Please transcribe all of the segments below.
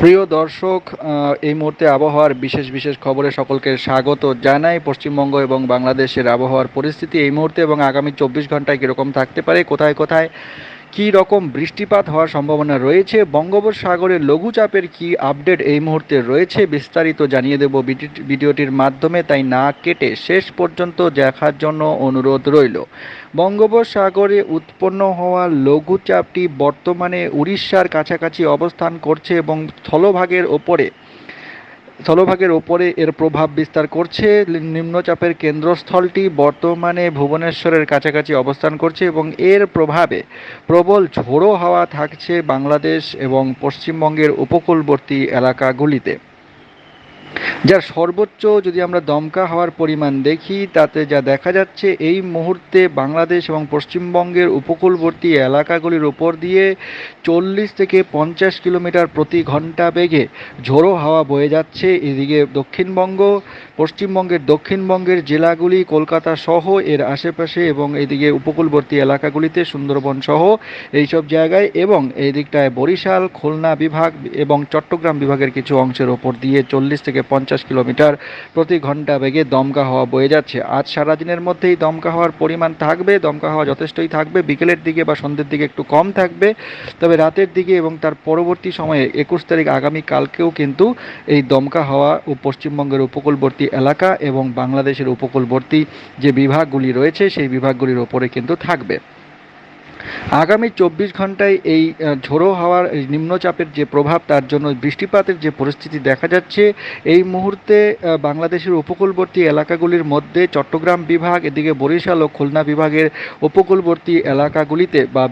প্রিয় দর্শক এই মুহূর্তে আবহাওয়ার বিশেষ বিশেষ খবরে সকলকে স্বাগত জানাই। পশ্চিমবঙ্গ এবং বাংলাদেশের আবহাওয়ার পরিস্থিতি এই মুহূর্তে এবং আগামী চব্বিশ ঘন্টায় কীরকম থাকতে পারে, কোথায় কোথায় কী রকম বৃষ্টিপাত হওয়ার সম্ভাবনা রয়েছে? বঙ্গোপসাগরে লঘুচাপের কি আপডেট এই মুহূর্তে রয়েছে? বিস্তারিত জানিয়ে দেব ভিডিওটির মাধ্যমে, তাই না কেটে শেষ পর্যন্ত দেখার জন্য অনুরোধ রইল। বঙ্গোপসাগরে উৎপন্ন হওয়া লঘুচাপটি বর্তমানে উড়িষ্যার কাছাকাছি অবস্থান করছে এবং স্থলভাগের ওপরে স্থলভাগের ওপরে এর প্রভাব বিস্তার করছে। নিম্নচাপের কেন্দ্রস্থলটি বর্তমানে ভুবনেশ্বরের কাছাকাছি অবস্থান করছে এবং এর প্রভাবে প্রবল ঝোড়ো হাওয়া থাকছে বাংলাদেশ এবং পশ্চিমবঙ্গের উপকূলবর্তী এলাকাগুলিতে। যার সর্বোচ্চ যদি আমরা দমকা হওয়ার পরিমাণ দেখি, তাতে যা দেখা যাচ্ছে, এই মুহূর্তে বাংলাদেশ এবং পশ্চিমবঙ্গের উপকূলবর্তী এলাকাগুলির উপর দিয়ে চল্লিশ থেকে পঞ্চাশ কিলোমিটার প্রতি ঘণ্টা বেগে ঝোড়ো হাওয়া বয়ে যাচ্ছে। এদিকে দক্ষিণবঙ্গ, পশ্চিমবঙ্গের দক্ষিণবঙ্গের জেলাগুলি কলকাতা সহ এর আশেপাশে এবং এদিকে উপকূলবর্তী এলাকাগুলিতে সুন্দরবন সহ এইসব জায়গায় এবং এই দিকটায় বরিশাল, খুলনা বিভাগ এবং চট্টগ্রাম বিভাগের কিছু অংশের ওপর দিয়ে চল্লিশ থেকে পঞ্চাশ কিলোমিটার প্রতি ঘণ্টা বেগে দমকা হাওয়া বয়ে যাচ্ছে। আজ সারাদিনের মধ্যেই দমকা হওয়ার পরিমাণ থাকবে, দমকা হাওয়া যথেষ্টই থাকবে, বিকেলের দিকে বা সন্ধ্যের দিকে একটু কম থাকবে, তবে রাতের দিকে এবং তার পরবর্তী সময়ে একুশ তারিখ আগামী কালকেও কিন্তু এই দমকা হাওয়া ও পশ্চিমবঙ্গের উপকূলবর্তী এলাকা এবং বাংলাদেশের উপকূলবর্তী যে বিভাগগুলি রয়েছে, সেই বিভাগগুলির ওপরে কিন্তু থাকবে। আগামী চব্বিশ ঘন্টায় এই ঝোড়ো হাওয়ার নিম্নচাপের যে প্রভাব, তার জন্য বৃষ্টিপাতের যে পরিস্থিতি দেখা যাচ্ছে, এই মুহূর্তে বাংলাদেশের উপকূলবর্তী এলাকাগুলির মধ্যে চট্টগ্রাম বিভাগ, এদিকে বরিশাল ও খুলনা বিভাগের উপকূলবর্তী এলাকাগুলিতে বা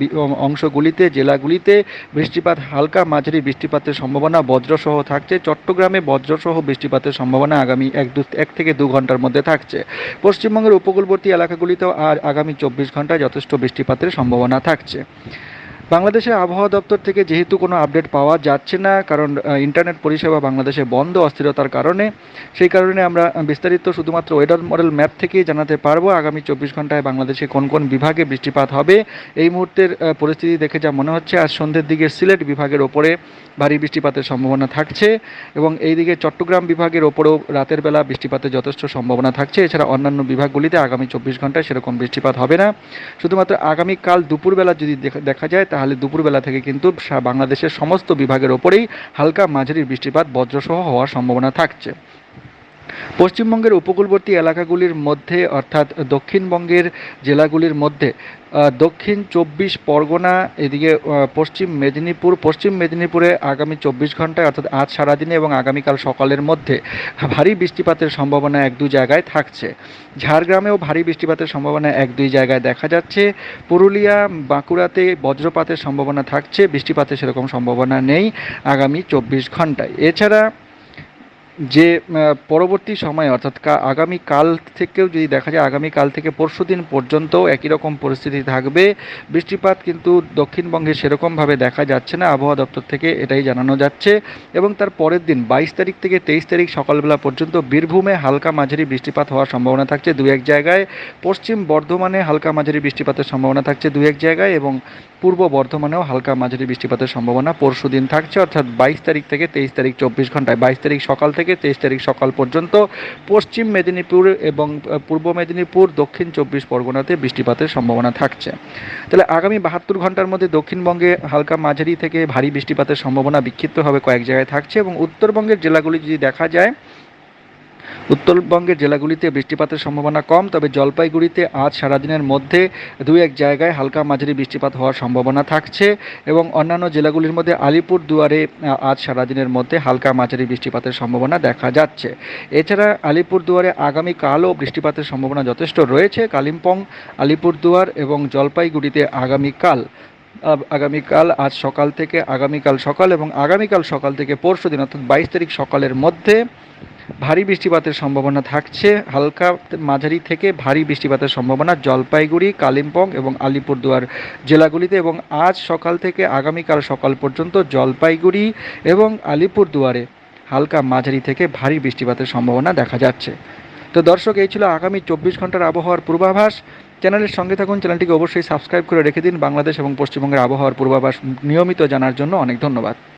অংশগুলিতে, জেলাগুলিতে বৃষ্টিপাত, হালকা মাঝারি বৃষ্টিপাতের সম্ভাবনা বজ্রসহ থাকছে। চট্টগ্রামে বজ্রসহ বৃষ্টিপাতের সম্ভাবনা আগামী এক দু, এক থেকে দু ঘণ্টার মধ্যে থাকছে। পশ্চিমবঙ্গের উপকূলবর্তী এলাকাগুলিতেও আর আগামী চব্বিশ ঘন্টায় যথেষ্ট বৃষ্টিপাতের সম্ভাবনা থাকছে। বাংলাদেশের আবহাওয়া দপ্তর থেকে যেহেতু কোনো আপডেট পাওয়া যাচ্ছে না, কারণ ইন্টারনেট পরিষেবা বাংলাদেশে বন্ধ অস্থিরতার কারণে, সেই কারণে আমরা বিস্তারিত শুধুমাত্র ওয়েদার মডেল ম্যাপ থেকেই জানাতে পারব আগামী চব্বিশ ঘন্টায় বাংলাদেশে কোন কোন বিভাগে বৃষ্টিপাত হবে। এই মুহূর্তের পরিস্থিতি দেখে যা মনে হচ্ছে, আজ সন্ধ্যের দিকে সিলেট বিভাগের ওপরে ভারী বৃষ্টিপাতের সম্ভাবনা থাকছে এবং এইদিকে চট্টগ্রাম বিভাগের ওপরেও রাতের বেলা বৃষ্টিপাতের যথেষ্ট সম্ভাবনা থাকছে। এছাড়া অন্যান্য বিভাগগুলিতে আগামী চব্বিশ ঘন্টায় সেরকম বৃষ্টিপাত হবে না। শুধুমাত্র আগামীকাল দুপুরবেলা যদি দেখা যায় তাহলে দুপুরবেলা থেকে কিন্তু বাংলাদেশের সমস্ত বিভাগের ওপরেই হালকা মাঝারি বৃষ্টিপাত, বজ্রসহ হওয়ার সম্ভাবনা থাকছে। পশ্চিমবঙ্গের উপকূলবর্তী এলাকাগুলির মধ্যে, অর্থাৎ দক্ষিণবঙ্গের জেলাগুলির মধ্যে দক্ষিণ চব্বিশ পরগনা, এদিকে পশ্চিম মেদিনীপুর, পশ্চিম মেদিনীপুরে আগামী চব্বিশ ঘন্টায়, অর্থাৎ আজ সারাদিনে এবং আগামীকাল সকালের মধ্যে ভারী বৃষ্টিপাতের সম্ভাবনা এক দুই জায়গায় থাকছে। ঝাড়গ্রামেও ভারী বৃষ্টিপাতের সম্ভাবনা এক দুই জায়গায় দেখা যাচ্ছে। পুরুলিয়া, বাঁকুড়াতে বজ্রপাতের সম্ভাবনা থাকছে, বৃষ্টিপাতের সেরকম সম্ভাবনা নেই আগামী চব্বিশ ঘন্টায়। এছাড়া যে পরবর্তী সময়ে, অর্থাৎ আগামী কাল থেকেও যদি দেখা যায়, আগামী কাল থেকে পরশু দিন পর্যন্ত একই রকম পরিস্থিতি থাকবে। বৃষ্টিপাত কিন্তু দক্ষিণবঙ্গে সেরকমভাবে দেখা যাচ্ছে না। আবহাওয়া দপ্তর থেকে এটাই জানানো যাচ্ছে। এবং তার পরের দিন, বাইশ তারিখ থেকে তেইশ তারিখ সকালবেলা পর্যন্ত বীরভূমে হালকা মাঝারি বৃষ্টিপাত হওয়ার সম্ভাবনা থাকছে দু এক জায়গায়। পশ্চিম বর্ধমানে হালকা মাঝারি বৃষ্টিপাতের সম্ভাবনা থাকছে দু এক জায়গায় এবং পূর্ব বর্ধমানেও হালকা মাঝারি বৃষ্টিপাতের সম্ভাবনা। পরশু দিন থাকছে, অর্থাৎ বাইশ তারিখ থেকে তেইশ তারিখ চব্বিশ ঘন্টায়। বাইশ তারিখ সকাল থেকে তেইশ তারিখ সকাল পর্যন্ত পশ্চিম মেদিনীপুর এবং পূর্ব মেদিনীপুর, দক্ষিণ চব্বিশ পরগনাতে বৃষ্টিপাতের সম্ভাবনা থাকছে। তাহলে আগামী বাহাত্তর ঘণ্টার মধ্যে দক্ষিণবঙ্গে হালকা মাঝারি থেকে ভারী বৃষ্টিপাতের সম্ভাবনা বিক্ষিপ্তভাবে কয়েক জায়গায় থাকছে এবং উত্তরবঙ্গের জেলাগুলি যদি দেখা যায় উত্তরবঙ্গের জেলাগুলিতে বৃষ্টিপাতের সম্ভাবনা কম, তবে জলপাইগুড়িতে আজ সারাদিনের মধ্যে দুই এক জায়গায় হালকা মাঝারি বৃষ্টিপাত হওয়ার সম্ভাবনা থাকছে এবং অন্যান্য জেলাগুলির মধ্যে আলিপুর দুয়ারে আজ সারাদিনের মধ্যে হালকা মাঝারি বৃষ্টিপাতের সম্ভাবনা দেখা যাচ্ছে। এছাড়া আলিপুর দুয়ারে আগামীকালও বৃষ্টিপাতের সম্ভাবনা যথেষ্ট রয়েছে। কালিম্পং, আলিপুরদুয়ার এবং জলপাইগুড়িতে আগামীকাল আগামীকাল আজ সকাল থেকে আগামীকাল সকাল এবং আগামীকাল সকাল থেকে পরশু দিন অর্থাৎ বাইশ তারিখ সকালের মধ্যে ভারী বৃষ্টিপাতের সম্ভাবনা থাকছে। হালকা মাঝারি থেকে ভারী বৃষ্টিপাতের সম্ভাবনা জলপাইগুড়ি, কালিম্পং এবং আলিপুরদুয়ার জেলাগুলিতে এবং আজ সকাল থেকে আগামীকাল সকাল পর্যন্ত জলপাইগুড়ি এবং আলিপুরদুয়ারে হালকা মাঝারি থেকে ভারী বৃষ্টিপাতের সম্ভাবনা দেখা যাচ্ছে। তো দর্শক, এই ছিল আগামী চব্বিশ ঘণ্টার আবহাওয়ার পূর্বাভাস। চ্যানেলের সঙ্গে থাকুন, চ্যানেলটিকে অবশ্যই সাবস্ক্রাইব করে রেখে দিন। বাংলাদেশ এবং পশ্চিমবঙ্গের আবহাওয়ার পূর্বাভাস নিয়মিত জানার জন্য অনেক ধন্যবাদ।